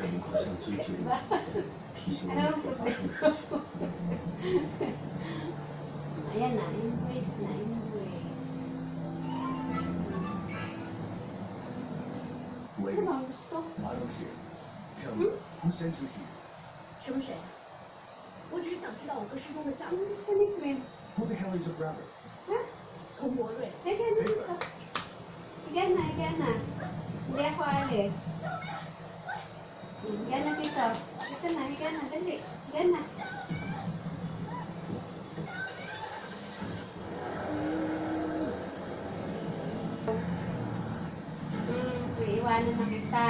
在门口相机记录，提醒我每天发生的事情。 Ayan na, invoice na, invoice. Wait, Ano ba ang gusto? I don't hear. Tell me, who sent you here? 什么谁？我只是想知道我哥失踪的下落 Ang。gusto ni Queen? Who the hell is your brother? Ha? 童博瑞， Higa na dito. Higa na, higa na. Hindi ako alis. Higa na dito. Higa na, higa na, dali. Higa. Hmm, iiwanan na kita.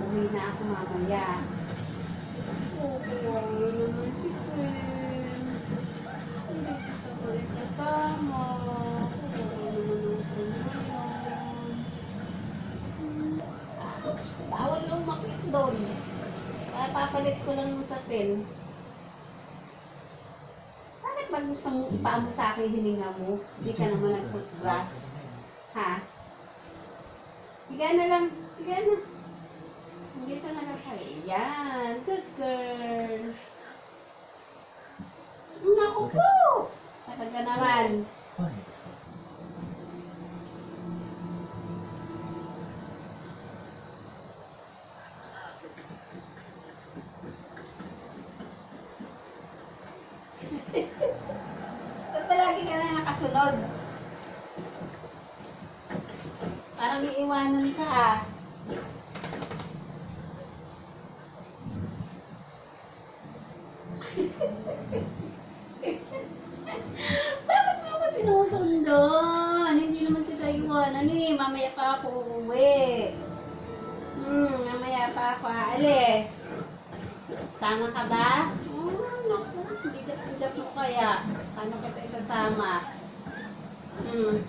Uwi na ako mamaya. Oo, ano naman si Queen. Hindi kita ko rin papalit ko lang yung sapin. Bakit ba gusto mo ipaamo sa akin hininga mo? Hindi ka naman nag-toothbrush. Ha? Higa na lang. Higa na. Dito na lang kayo. Yan. Good girl. Naku po! Talaga naman. Ba't palagi ka na nakasunod? Parang iiwanan ka ah. Bakit mo ako sinusundan? Hindi naman kita iwanan eh. Mamaya pa ako uuwi. Hmm, mamaya pa ako aalis. Sama ka ba? Oh, naku. Bigat-bigat mo kaya. Paano kita isasama? Hmm.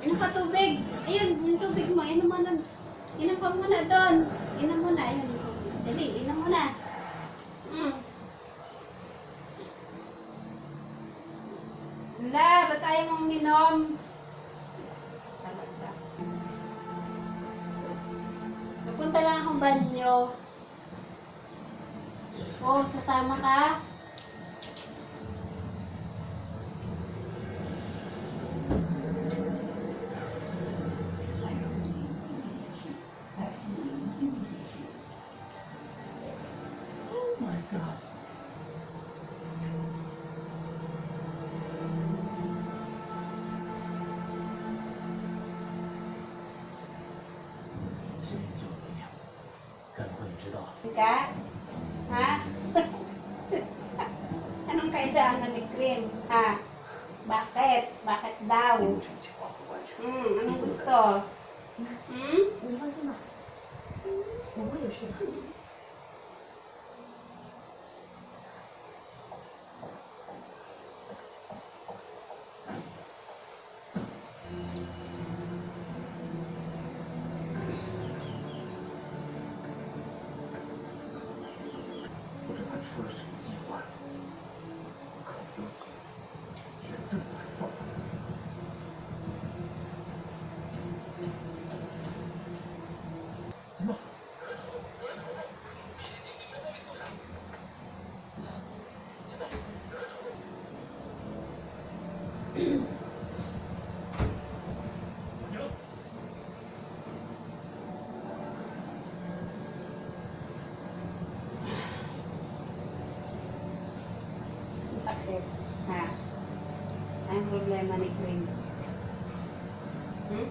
Inom pa tubig. Ayun, yung tubig mo. Inom mo na. Inom pa muna doon. Inom mo na. Ayun. Dali, inom mo na. Hmm. Wala, ba't tayo mong minom? Napunta lang akong banyo. Oh, sasama ka? Oh 知道， Ka? Ha? Anong kailangan ni Cream? Ha? Bakit? Bakit daw? 目前情况不完全。 Hmm, anong gusto? Hmm? 你放心吧，我会有事的。 出了什么意外，口有紧，绝对不会放过。怎么？Bakit? Ha? Anong problema ni Cream? Hmm?